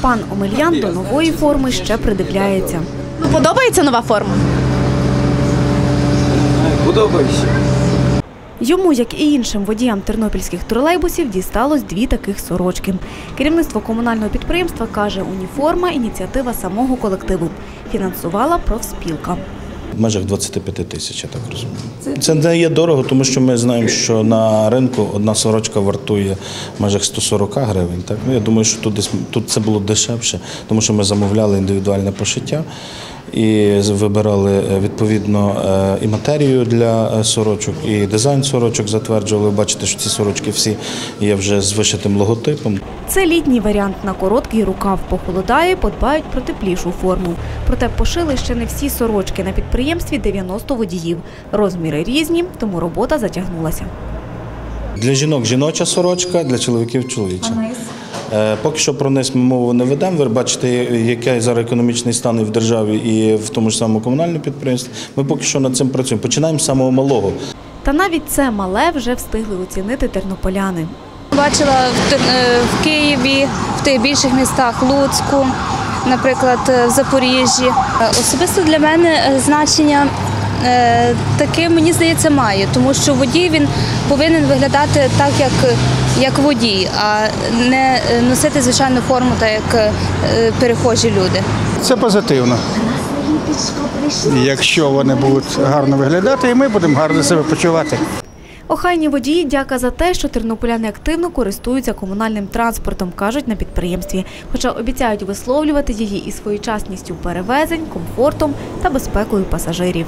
Пан Омельян до нової форми ще придивляється. Подобається нова форма? Подобається. Йому, як і іншим водіям тернопільських тролейбусів, дісталось дві таких сорочки. Керівництво комунального підприємства каже, уніформа ініціатива самого колективу. Фінансувала профспілка. В межах 25 тисяч, я так розумію. Це не є дорого, тому що ми знаємо, що на ринку одна сорочка вартує в межах 140 гривень. Так? Ну, я думаю, що тут, десь, тут це було дешевше, тому що ми замовляли індивідуальне пошиття і вибирали е, відповідно е, і матерію для е, сорочок, і дизайн сорочок затверджували. Ви бачите, що ці сорочки всі є вже з вишитим логотипом. Це літній варіант на короткий рукав. Похолодає, подбають про теплішу форму. Проте пошили ще не всі сорочки. На підприємстві 90 водіїв. Розміри різні, тому робота затягнулася. Для жінок жіноча сорочка, для чоловіків чоловіча. Е, Поки що про ми мову не ведемо. Ви бачите, який зараз економічний стан і в державі, і в тому ж самому комунальному підприємстві. Ми поки що над цим працюємо. Починаємо з самого малого. Та навіть це мале вже встигли оцінити тернополяни. Бачила в, е, в Києві, в тих більших містах Луцьку, наприклад, е, в Запоріжжі. Особисто для мене значення таке, мені здається, має, тому що водій він повинен виглядати так, як, як водій, а не е, носити звичайну форму, так як е, перехожі люди. Це позитивно. Якщо вони будуть гарно виглядати, і ми будемо гарно себе почувати. Охайні водії дяка за те, що тернополяни активно користуються комунальним транспортом, кажуть на підприємстві. Хоча обіцяють висловлювати її із своєчасністю перевезень, комфортом та безпекою пасажирів.